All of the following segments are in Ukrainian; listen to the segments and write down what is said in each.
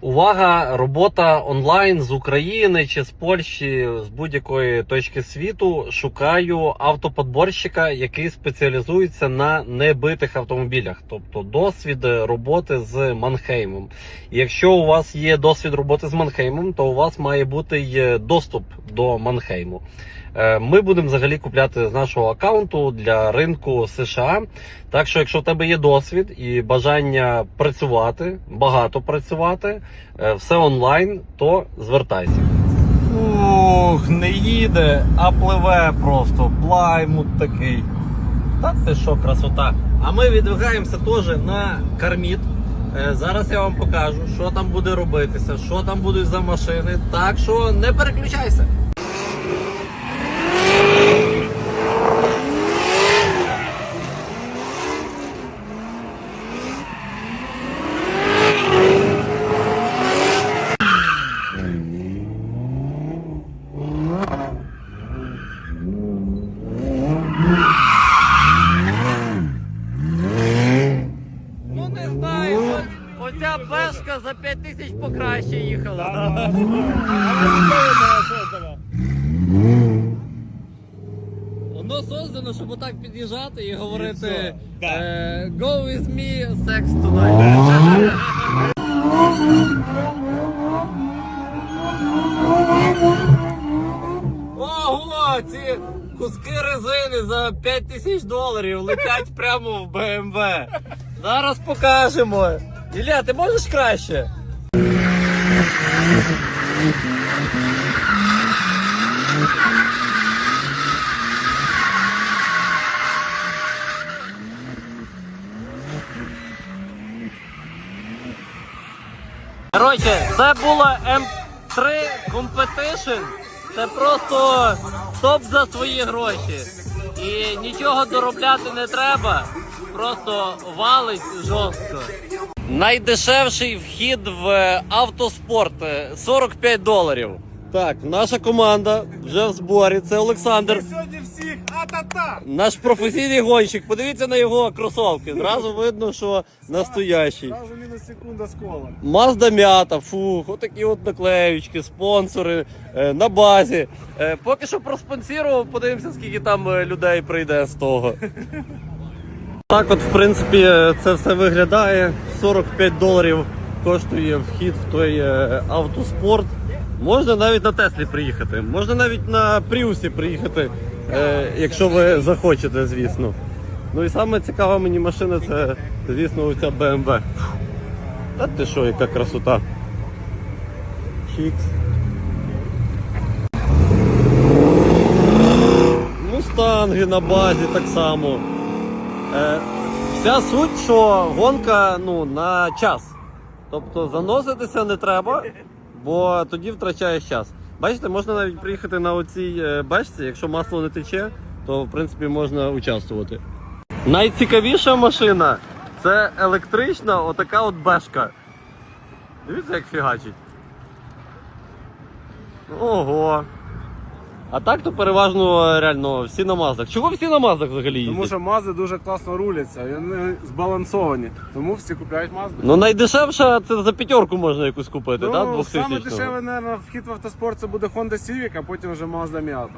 Увага! Робота онлайн з України чи з Польщі з будь-якої точки світу. Шукаю автоподборщика, який спеціалізується на небитих автомобілях, тобто досвід роботи з Манхеймом. Якщо у вас є досвід роботи з Манхеймом, то у вас має бути доступ до Манхейму. Е, Ми будемо взагалі купляти з нашого аккаунту для ринку США. Так що, якщо в тебе є досвід і бажання працювати, багато працювати, е, все онлайн, то звертайся. Ух, не їде, а пливе просто. Плаймут такий. Та ти що, красота. А ми відвигаємося теж на карміт. Е, Зараз я вам покажу, що там буде робитися, що там будуть за машини. Так що не переключайся. Ну не знаю, оця бешка за 5 тисяч покраще їхала. Воно создано, щоб отак під'їжджати і говорити е, Go with me, sex tonight. Ого, ці куски резини за 5 тисяч доларів летять прямо в БМВ. Зараз покажемо. Ілля, ти можеш краще? Коротше, це була М3 Competition. Це просто топ за свої гроші. І нічого доробляти не треба. Просто валить жорстко. Найдешевший вхід в автоспорт е, 45 доларів. Так, наша команда вже в зборі. Це Олександр. Сьогодні всіх а-та-та! Наш професійний гонщик. Подивіться на його кросовки. Зразу видно, що настоящий. Зразу мінус секунда з кола. Мазда м'ята, фух, отакі от наклеючки, спонсори е, на базі. Е, поки що проспонсірував, подивимося, скільки там е, людей прийде з того. Так от, в принципі, е, це все виглядає. 45 доларів коштує вхід в той е, автоспорт. Можна навіть на Теслі приїхати, можна навіть на Пріусі приїхати, е, якщо ви захочете, звісно. Ну і саме цікава мені машина це, звісно, оця BMW. Та ти що, яка красота. Чікс. Мустанги на базі так само. Вся суть, що гонка ну, на час. Тобто заноситися не треба, бо тоді втрачаєш час. Бачите, можна навіть приїхати на оцій е, бешці, якщо масло не тече, то в принципі можна участвувати. Найцікавіша машина це електрична отака от бешка. Дивіться, як фігачить. Ого. А так то переважно реально всі на маздах. Чого всі на маздах взагалі їздять? Тому що мази дуже класно руляться, і вони збалансовані. Тому всі купляють мазди. Ну найдешевша це за п'ятерку можна якусь купити, Ну, так? саме дешеве, мабуть, вхід в автоспорт це буде Honda Civic, а потім вже Mazda Miata.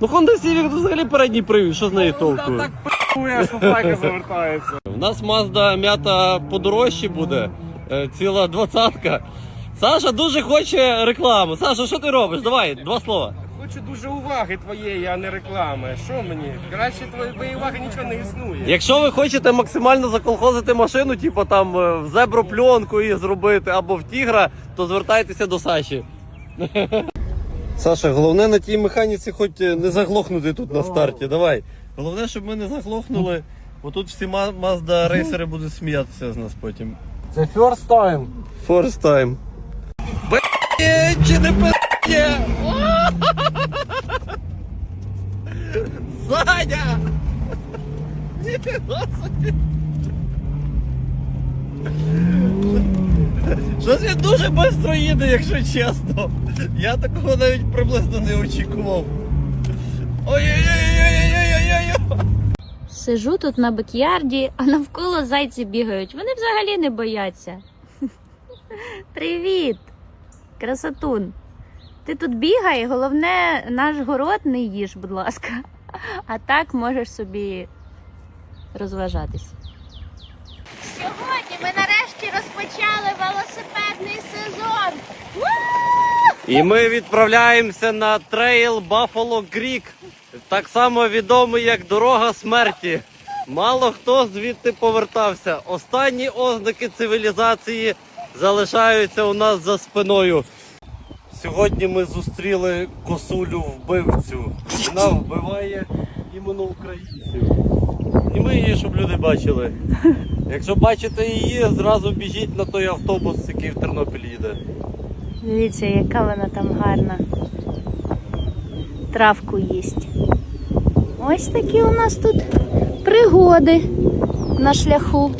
Ну Honda Civic це взагалі передній привід, що з неї толку? Так пи***ує, аж файка завертається. У нас Mazda м'ята подорожче буде, е, ціла двадцятка. Саша дуже хоче рекламу. Саша, що ти робиш? Давай, два слова. Хочу дуже уваги твоєї, а не реклами. Що мені? Краще твоєї уваги нічого не існує. Якщо ви хочете максимально заколхозити машину, типу там е, в зебропленку її зробити або в тігра, то звертайтеся до Саші. Саша, головне на тій механіці хоч е, не заглохнути тут на старті. Давай. Головне, щоб ми не заглохнули, бо тут всі Mazda рейсери будуть сміятися з нас потім. Це first time. First time. Б***є, чи не пи***є? Саня! Ніфіга. Щось він дуже швидко їде, якщо чесно. Я такого навіть приблизно не очікував. Ой-ой-ой-ой-ой-ой-ой-ой! Сижу тут на бекярді, а навколо зайці бігають. Вони взагалі не бояться. Привіт, красотун. Ти тут бігай, головне, наш город не їж, будь ласка. А так можеш собі розважатись. Сьогодні ми нарешті розпочали велосипедний сезон. І ми відправляємося на трейл Buffalo Creek, так само відомий як дорога смерті. Мало хто звідти повертався. Останні ознаки цивілізації залишаються у нас за спиною. Сьогодні ми зустріли косулю вбивцю. Вона вбиває іменно українців. І ми її, щоб люди бачили. Якщо бачите її, зразу біжіть на той автобус, який в Тернопіль їде. Дивіться, яка вона там гарна. Травку їсть. Ось такі у нас тут пригоди на шляху.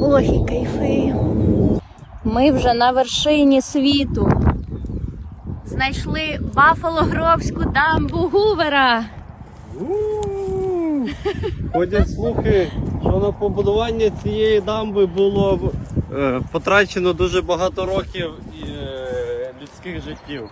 Ох, і кайфи. Ми вже на вершині світу. Знайшли Баффало-Гробську дамбу Гувера. Ходять слухи, що на побудування цієї дамби було е, потрачено дуже багато років е, людських життів.